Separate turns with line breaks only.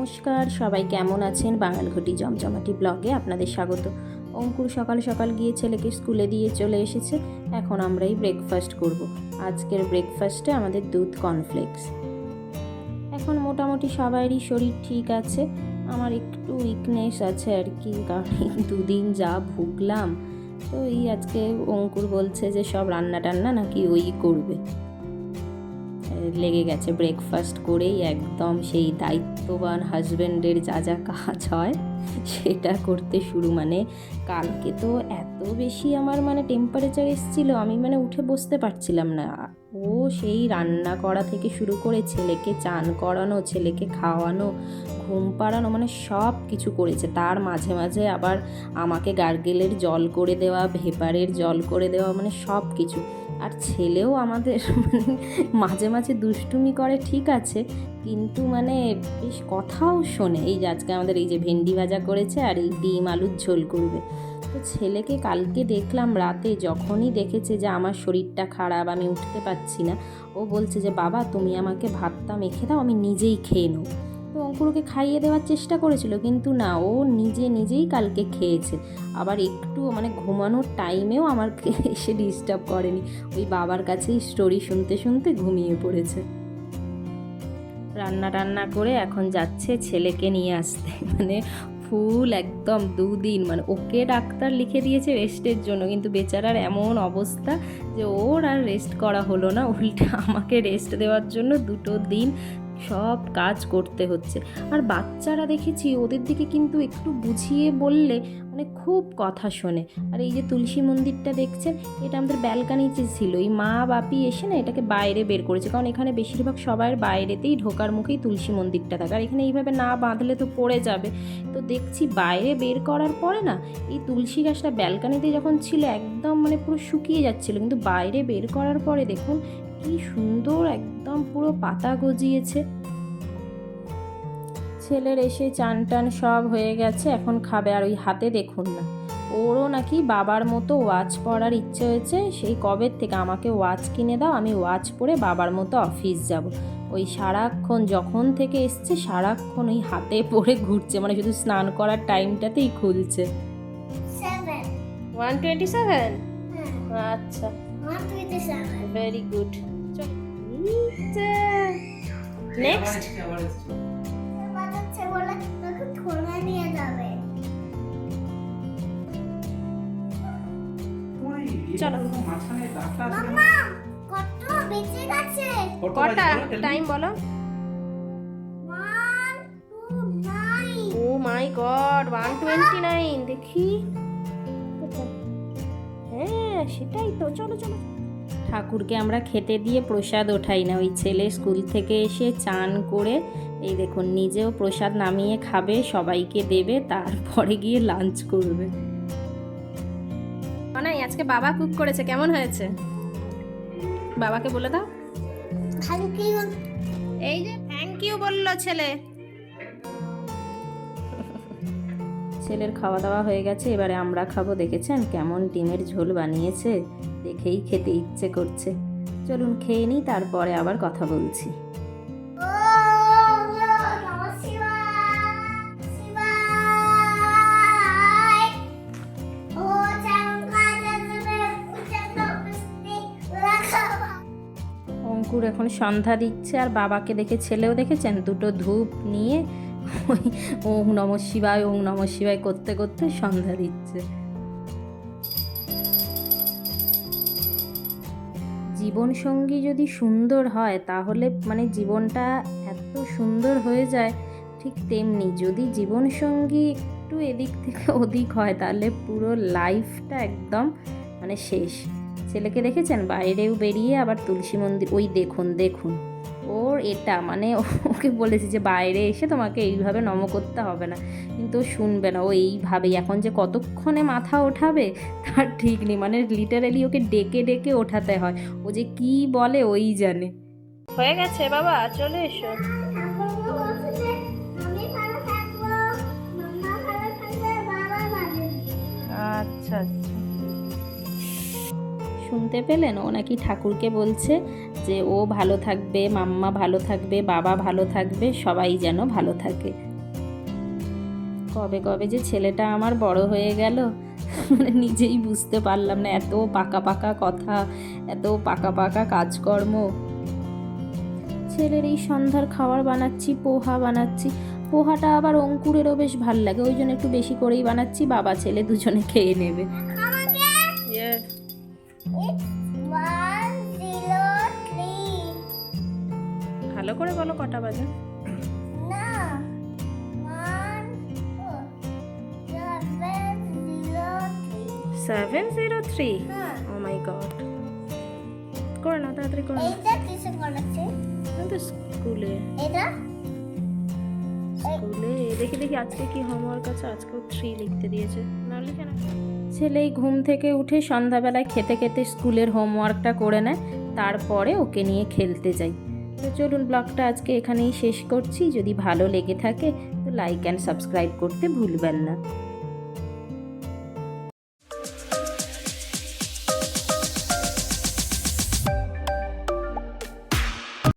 নমস্কার, সবাই কেমন আছেন? বাঙালঘটি জমজমাটি ব্লগে আপনাদের স্বাগত। অঙ্কুর সকাল সকাল গিয়ে ছেলেকে স্কুলে দিয়ে চলে এসেছে। এখন আমরাই ব্রেকফাস্ট করব। আজকের ব্রেকফাস্টে আমাদের দুধ কর্নফ্লেক্স এখন মোটামুটি সবারই শরীর ঠিক আছে। আমার একটু উইকনেস আছে আর কি, কারণ দুদিন যা ভুগলাম। তো এই আজকে অঙ্কুর বলছে যে সব রান্না টান্না নাকি ওই করবে। লেগে গেছে ব্রেকফাস্ট করেই একদম সেই দায়িত্ববান হাজব্যান্ডের যা যা কাজ হয় সেটা করতে শুরু। মানে কালকে তো এত বেশি আমার মানে টেম্পারেচার এসেছিল, আমি মানে উঠে বসতে পারছিলাম না। ও সেই রান্না করা থেকে শুরু করে ছেলেকে চান করানো, ছেলেকে খাওয়ানো, ঘুম পাড়ানো মানে সব কিছু করেছে। তার মাঝে মাঝে আবার আমাকে গার্গেলের জল করে দেওয়া, ভেপারের জল করে দেওয়া মানে সব কিছু। আর ছেলেও আমাদের মানে মাঝে মাঝে দুষ্টুমি করে, ঠিক আছে, কিন্তু মানে বেশ কথাও শোনে। এই যে আজকে আমাদের এই যে ভেন্ডি ভাজা করেছে আর এই ডিম আলুর ঝোল করবে। তো ছেলেকে কালকে দেখলাম রাতে যখনই দেখেছে যে আমার শরীরটা খারাপ, আমি উঠতে পারছি না, ও বলছে যে, বাবা, তুমি আমাকে ভাতটা মেখে দাও, আমি নিজেই খেয়ে নেব। তো অঙ্কুরকে খাইয়ে দেওয়ার চেষ্টা করেছিল, কিন্তু না, ও নিজে নিজেই কালকে খেয়েছে। আবার একটু মানে ঘুমানোর টাইমেও আমার এসে ডিস্টার্ব করেনি। ওই বাবার কাছেই স্টোরি শুনতে শুনতে ঘুমিয়ে পড়েছে। রান্না টান্না করে এখন যাচ্ছে ছেলেকে নিয়ে আসতে। মানে ফুল একদম দুদিন মানে ওকে ডাক্তার লিখে দিয়েছে রেস্টের জন্য, কিন্তু বেচারার এমন অবস্থা যে ওর আর রেস্ট করা হলো না। উল্টে আমাকে রেস্ট দেওয়ার জন্য দুটো দিন সব কাজ করতে হচ্ছে। আর বাচ্চারা দেখেছি, ওদের দিকে কিন্তু একটু বুঝিয়ে বললে মানে খুব কথা শোনে। আর এই যে তুলসী মন্দিরটা দেখছেন, এটা আমাদের ব্যালকানিতে ছিল। এই মা বাপি এসে না এটাকে বাইরে বের করেছে। কারণ এখানে বেশিরভাগ সবার বাইরেতেই ঢোকার মুখেই তুলসী মন্দিরটা থাকে। আর এখানে এইভাবে না বাঁধলে তো পড়ে যাবে। তো দেখছি বাইরে বের করার পরে না এই তুলসী গাছটা ব্যালকানিতে যখন ছিল, একদম মানে পুরো শুকিয়ে যাচ্ছিল। কিন্তু বাইরে বের করার পরে দেখুন কি সুন্দর একদম পুরো পাতা গজিয়েছে। ছেলের এসে চান টান সব হয়ে গেছে এখন খাবে আর ওই হাতে দেখুন না। ওরও নাকি বাবার মতো ওয়াচ পরার ইচ্ছে হয়েছে সেই কবের থেকে আমাকে ওয়াচ কিনে দাও আমি ওয়াচ পরে বাবার মতো অফিস যাব। ওই সারাক্ষণ যখন থেকে এসছে সারাক্ষণ ওই হাতে পরে ঘুরছে মানে শুধু স্নান করার টাইমটাতেই খুলছে। One twenty seven?
হ্যাঁ,
আচ্ছা। ভেরি গুড নেক্সট চলো। কটা? টাইম বলো। ও my god one twenty nine দেখি। হ্যাঁ সেটাই তো। চলো চলো। ঠাকুরকে আমরা খেতে দিয়ে প্রসাদ ওঠাই না। ওই ছেলে স্কুল থেকে এসে চান করে এই দেখুন নিজেও প্রসাদ নামিয়ে খাবে সবাইকে দেবে তারপরে গিয়ে লাঞ্চ করবে। মানে আজকে বাবা কুক করেছে কেমন হয়েছে? বাবাকে বলে দাও। এই যে থ্যাংক ইউ বলল ছেলে। ছেলের খাওয়া দাওয়া হয়ে গেছে, এবারে আমরা খাব, দেখেছেন কেমন ডিমের ঝোল বানিয়েছে? দেখেই খেতে ইচ্ছে করছে। চলুন খেয়ে নিই, তারপরে আবার কথা বলছি। অঙ্কুর এখন সন্ধ্যা দিচ্ছে, আর বাবাকে দেখে ছেলেও দেখেছেন, দুটো ধূপ নিয়ে ওই ওং নম শিবায় ওং নম শিবায় করতে করতে সন্ধ্যা দিচ্ছে। জীবনসঙ্গী যদি সুন্দর হয়, তাহলে মানে জীবনটা এত সুন্দর হয়ে যায়, ঠিক তেমনি যদি জীবনসঙ্গী একটু এদিক থেকে ওদিক হয়, তাহলে পুরো লাইফটা একদম মানে শেষ। ছেলেকে দেখেছেন? বাইরেও বেরিয়ে আবার তুলসী মন্দির, ওই দেখুন দেখুন। ওর এটা মানে ওকে বলেছি যে বাইরে এসে তোমাকে এইভাবে নম করতে হবে না। কিন্তু শুনবে না, ও এইভাবেই। এখন যে কতক্ষণে মাথা ওঠাবে, তার ঠিক নেই। মানে লিটারালি ওকে ডেকে ডেকে ওঠাতে হয়। ও যে কি বলে, ওই জানে। হয়ে গেছে বাবা, চলে এসো। আচ্ছা বলছে শুনতে পেলেন? ও নাকি ঠাকুরকে বলছে যে, ও ভালো থাকবে, মাম্মা ভালো থাকবে, বাবা ভালো থাকবে, সবাই যেন ভালো থাকে। কবে কবে যে ছেলেটা আমার বড় হয়ে গেল মানে নিজেই বুঝতে পারলাম না, এত পাকা পাকা কথা, এত পাকা পাকা কাজকর্ম। ছেলের এই সন্ধ্যার খাবার বানাচ্ছি, পোহা বানাচ্ছি, পোহাটা আবার অঙ্কুরেরও বেশ ভালো লাগে, ওই জন্য একটু বেশি করেই বানাচ্ছি, বাবা, ছেলে দুজনে খেয়ে নেবে। ভালো করে বলো কটা বাজে?
না.
Seven zero three oh my god করে নাও তাড়াতাড়ি করে নাও। তো স্কুলে।
এটা?
স্কুলে। দেখি দেখি আজকে কি হোমওয়ার্ক আছে, আজকেও থ্রি লিখতে দিয়েছে। না লিখে না। ছেলে ঘুম থেকে উঠে সন্ধ্যাবেলায় খেতে খেতে স্কুলের হোমওয়ার্কটা করে নেয়, তারপরে ওকে নিয়ে খেলতে যাই। তো চলুন, ব্লগটা আজকে এখানেই শেষ করছি। যদি ভালো লেগে থাকে, তো লাইক অ্যান্ড সাবস্ক্রাইব করতে ভুলবেন না।